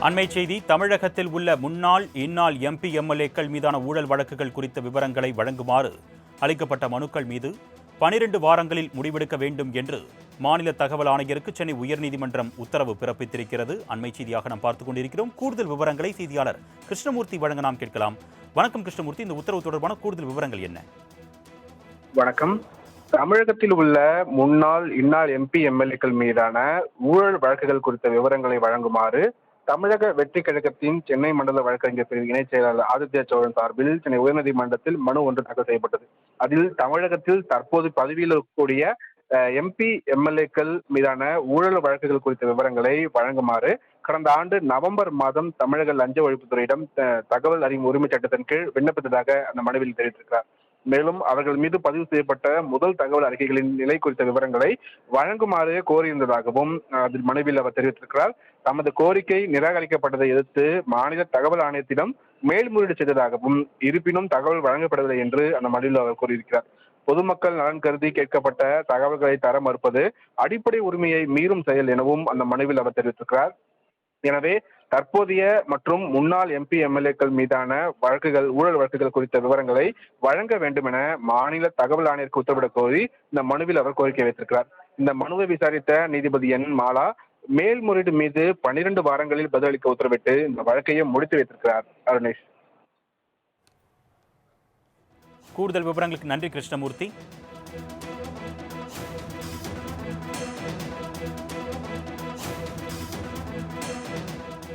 அண்மை செய்தி தமிழகத்தில் உள்ள முன்னாள் இந்நாள் எம்பி எம்எல்ஏக்கள் மீதான ஊழல் வழக்குகள் குறித்த விவரங்களை வழங்குமாறு அளிக்கப்பட்ட மனுக்கள் மீது பனிரெண்டு வாரங்களில் முடிவெடுக்க வேண்டும் என்று மாநில தகவல் ஆணையருக்கு சென்னை உயர்நீதிமன்றம் உத்தரவு பிறப்பித்திருக்கிறது. அண்மை செய்தியாக நாம் பார்த்துக் கொண்டிருக்கிறோம். கூடுதல் விவரங்களை செய்தியாளர் கிருஷ்ணமூர்த்தி வழங்க நாம் கேட்கலாம். வணக்கம் கிருஷ்ணமூர்த்தி. இந்த உத்தரவு தொடர்பான கூடுதல் விவரங்கள் என்ன? வணக்கம். தமிழகத்தில் உள்ள முன்னாள் இன்னாள் எம்பி எம்எல்ஏக்கள் மீதான ஊழல் வழக்குகள் குறித்த விவரங்களை வழங்குமாறு தமிழக வெற்றி கழகத்தின் சென்னை மண்டல வழக்கறிஞர் பிரிவு இணைச் செயலாளர் ஆதித்ய சோழன் சார்பில் சென்னை உயர்நீதிமன்றத்தில் மனு ஒன்று தாக்கல் செய்யப்பட்டது. அதில் தமிழகத்தில் தற்போது பதவியில் இருக்கக்கூடிய எம்பி எம்எல்ஏக்கள் மீதான ஊழல் வழக்குகள் குறித்த விவரங்களை வழங்குமாறு கடந்த ஆண்டு நவம்பர் மாதம் தமிழக லஞ்ச ஒழிப்புத்துறையிடம் தகவல் அறியும் உரிமை சட்டத்தின் கீழ் விண்ணப்பித்ததாக அந்த மனுவில் தெரிவித்திருக்கிறார். மேலும் அவர்கள் மீது பதிவு செய்யப்பட்ட முதல் தகவல் அறிக்கைகளின் நிலை குறித்த விவரங்களை வழங்குமாறு கோரியிருந்ததாகவும் அதில் மனுவில் அவர் தெரிவித்திருக்கிறார். தமது கோரிக்கை நிராகரிக்கப்பட்டதை எதிர்த்து மாநில தகவல் ஆணையத்திடம் மேல்முறையீடு செய்ததாகவும் இருப்பினும் தகவல் வழங்கப்படவில்லை என்று அந்த மனுவில் அவர் கூறியிருக்கிறார். பொதுமக்கள் நலன் கருதி கேட்கப்பட்ட தகவல்களை தர மறுப்பது அடிப்படை உரிமையை மீறும் செயல் எனவும் அந்த மனுவில் அவர் தெரிவித்திருக்கிறார். எனவே தற்போதைய மற்றும் முன்னாள் எம்பி எம்எல்ஏக்கள் மீதான வழக்குகள் ஊழல் வழக்குகள் குறித்த விவரங்களை வழங்க வேண்டும் என மாநில தகவல் ஆணையருக்கு உத்தரவிடக் கோரி இந்த மனுவில் அவர் கோரிக்கை வைத்திருக்கிறார். இந்த மனுவை விசாரித்த நீதிபதி என் மாலா மேல்முறையீடு மீது பனிரெண்டு வாரங்களில் பதிலளிக்க உத்தரவிட்டு இந்த வழக்கையை முடித்து வைத்திருக்கிறார். அருணேஷ். கூடுதல் விவரங்களுக்கு நன்றி கிருஷ்ணமூர்த்தி.